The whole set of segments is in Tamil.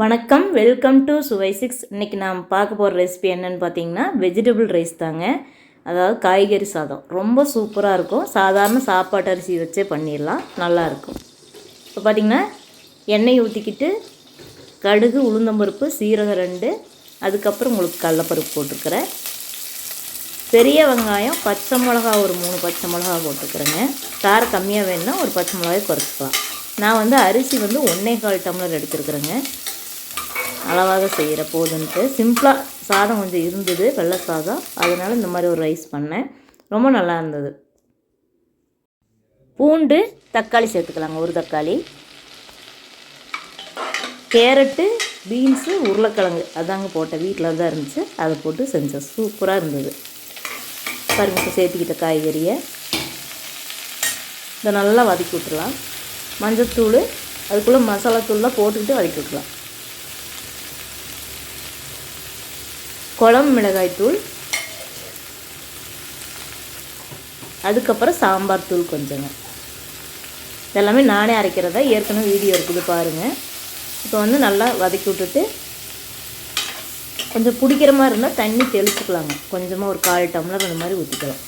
வணக்கம் வெல்கம் டு சுவை சிக்ஸ் இன்றைக்கி நாம் பார்க்க போகிற ரெசிபி என்னென்னு பார்த்தீங்கன்னா வெஜிடபிள் ரைஸ் தாங்க. அதாவது காய்கறி சாதம். ரொம்ப சூப்பராக இருக்கும். சாதாரண சாப்பாட்டு அரிசி வச்சே பண்ணிடலாம். நல்லாயிருக்கும் இப்போ பார்த்திங்கன்னா எண்ணெய் ஊற்றிக்கிட்டு கடுகு உளுந்தம்பருப்பு சீரகம் ரெண்டு. அதுக்கப்புறம் உங்களுக்கு கடலப்பருப்பு போட்டிருக்கிறேன் பெரிய வெங்காயம் பச்சை மிளகா ஒரு மூணு பச்சை மிளகா போட்டுக்கிறேங்க. காரம் கம்மியாக வேணும்னா ஒரு பச்சை மிளகாய் குறைச்சிக்கலாம். நான் வந்து அரிசி வந்து ஒன்றே கால் டம்ளர் எடுத்துருக்குறேங்க. அளவாக செய்கிற போதுன்ட்டு. சிம்பிளாக சாதம் கொஞ்சம் இருந்தது வெள்ளை சாதம். அதனால் இந்த மாதிரி ஒரு ரைஸ் பண்ணேன். ரொம்ப நல்லா இருந்தது. பூண்டு தக்காளி சேர்த்துக்கலாங்க ஒரு தக்காளி. கேரட்டு பீன்ஸு உருளைக்கிழங்கு. அதாங்க போட்டேன். வீட்டில் தான் இருந்துச்சு. அதை போட்டு செஞ்சேன். சூப்பராக இருந்தது. பாருங்க இப்போ சேர்த்துக்கிட்ட காய்கறியை. இதை நல்லா வதக்கி விட்டுலாம் மஞ்சத்தூள் அதுக்குள்ளே மசாலா தூள்லாம் போட்டுக்கிட்டு வதக்கி விட்டுலாம் குழம்பு மிளகாய்த்தூள் அதுக்கப்புறம் சாம்பார் தூள் கொஞ்சங்க. இதெல்லாமே நானே அரைக்கிறதா ஏற்கனவே வீடியோ இருக்குது பாருங்கள் இப்போ வந்து நல்லா வதக்கி விட்டுட்டு கொஞ்சம் பிடிக்கிற மாதிரி இருந்தால் தண்ணி தெளிச்சுக்கலாங்க. கொஞ்சமாக ஒரு கால் டம்ளர் அந்த மாதிரி ஊற்றிக்கலாம்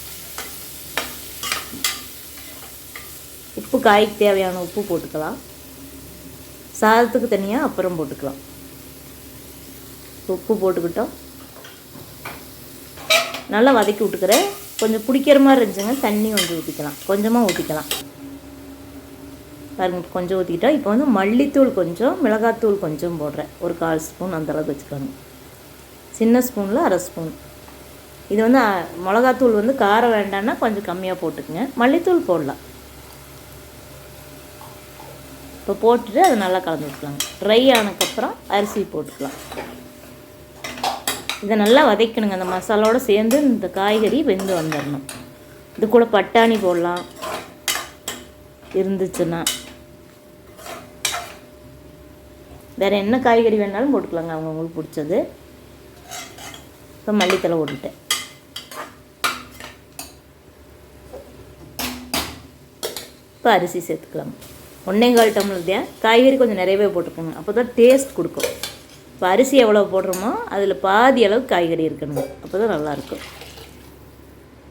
உப்பு காய்க்கு தேவையான உப்பு போட்டுக்கலாம். சாதத்துக்கு தனியாக அப்புறம் போட்டுக்கலாம். உப்பு போட்டுக்கிட்டோம். நல்லா வதக்கி விட்டுக்கிறேன். கொஞ்சம் பிடிக்கிற மாதிரி இருந்துச்சுங்க தண்ணி கொஞ்சம் ஊற்றிக்கலாம் கொஞ்சமாக ஊற்றிக்கலாம் பாருங்க கொஞ்சம் ஊற்றிக்கிட்டோம் இப்போ வந்து மல்லித்தூள் கொஞ்சம் மிளகாத்தூள் கொஞ்சம் போடுறேன். ஒரு கால் ஸ்பூன் அந்தளவுக்கு வச்சுக்கோங்க. சின்ன ஸ்பூனில் அரை ஸ்பூன். இது வந்து மிளகாத்தூள் வந்து காரம் வேண்டான்னா கொஞ்சம் கம்மியாக போட்டுக்குங்க. மல்லித்தூள் போடலாம். இப்போ போட்டுட்டு அதை நல்லா கலந்து விட்டுக்கலாங்க. ட்ரை ஆனதுக்கப்புறம் அரிசி போட்டுக்கலாம். இதை நல்லா வதைக்கணுங்க. அந்த மசாலாவோடு சேர்ந்து இந்த காய்கறி வெந்து வந்துடணும் இது கூட பட்டாணி போடலாம். இருந்துச்சுன்னா. வேறு என்ன காய்கறி வேணாலும் போட்டுக்கலாங்க. அவங்க உங்களுக்கு பிடிச்சது. இப்போ மல்லித்தலை போட்டுட்டேன் இப்போ அரிசி சேர்த்துக்கலாம். ஒன்றே கால் டம்ளர் தான் காய்கறி கொஞ்சம் நிறையவே போட்டுக்கோங்க. அப்போ தான் டேஸ்ட் கொடுக்கும். இப்போ அரிசி எவ்வளோ போடுறோமோ அதில் பாதி அளவு காய்கறி இருக்கணுங்க அப்போ தான் நல்லாயிருக்கும்.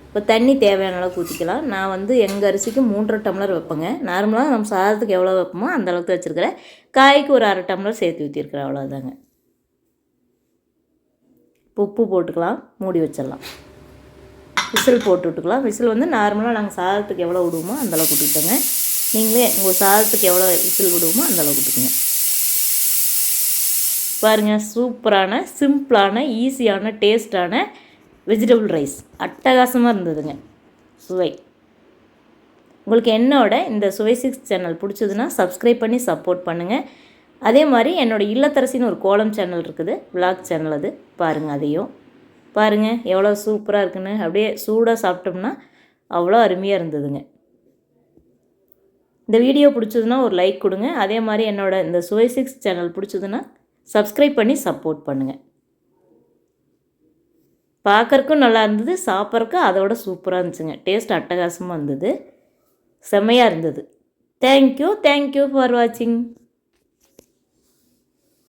இப்போ தண்ணி தேவையான அளவுக்கு ஊற்றிக்கலாம் நான் வந்து எங்கள் அரிசிக்கு மூன்றரை டம்ளர் வைப்பேங்க. நார்மலாக நம்ம சாதத்துக்கு எவ்வளோ வைப்போமோ அந்த அளவுக்கு வச்சுருக்கிறேன். காய்க்கு ஒரு அரை டம்ளர் சேர்த்து ஊற்றிருக்கிறேன் அவ்வளோதாங்க உப்பு போட்டுக்கலாம் மூடி வச்சிடலாம். விசில் போட்டு விட்டுக்கலாம். விசில் வந்து நார்மலாக நாங்கள் சாதத்துக்கு எவ்வளோ விடுவோமோ அந்தளவுக்கு விட்டுட்டோங்க நீங்களே உங்கள் சாதத்துக்கு எவ்வளோ விசில் விடுவோமோ அந்தளவுக்கு விட்டுக்குங்க பாருங்கள் சூப்பரான சிம்பிளான ஈஸியான டேஸ்டான வெஜிடபிள் ரைஸ். அட்டகாசமாக இருந்ததுங்க. சுவை. உங்களுக்கு என்னோட இந்த சுவை சிக்ஸ் சேனல் பிடிச்சதுன்னா சப்ஸ்கிரைப் பண்ணி சப்போர்ட் பண்ணுங்கள் அதே மாதிரி என்னோடய இல்லத்தரசின்னு ஒரு கோலம் சேனல் இருக்குது. விளாக் சேனல் அது. பாருங்கள் அதையும். பாருங்கள் எவ்வளோ சூப்பராக இருக்குன்னு. அப்படியே சூடாக சாப்பிட்டோம்னா அவ்வளோ அருமையாக இருந்ததுங்க. இந்த வீடியோ பிடிச்சதுன்னா ஒரு லைக் கொடுங்க. அதே மாதிரி என்னோடய இந்த சுவை சிக்ஸ் சேனல் பிடிச்சதுன்னா சப்ஸ்கிரைப் பண்ணி சப்போர்ட் பண்ணுங்கள் பார்க்குறக்கும் நல்லா இருந்தது சாப்பிட்றக்கும் அதோட சூப்பராக இருந்துச்சுங்க. டேஸ்ட் அட்டகாசமாக இருந்தது. செம்மையாக இருந்தது. தேங்க்யூ தேங்க்யூ ஃபார் வாட்சிங்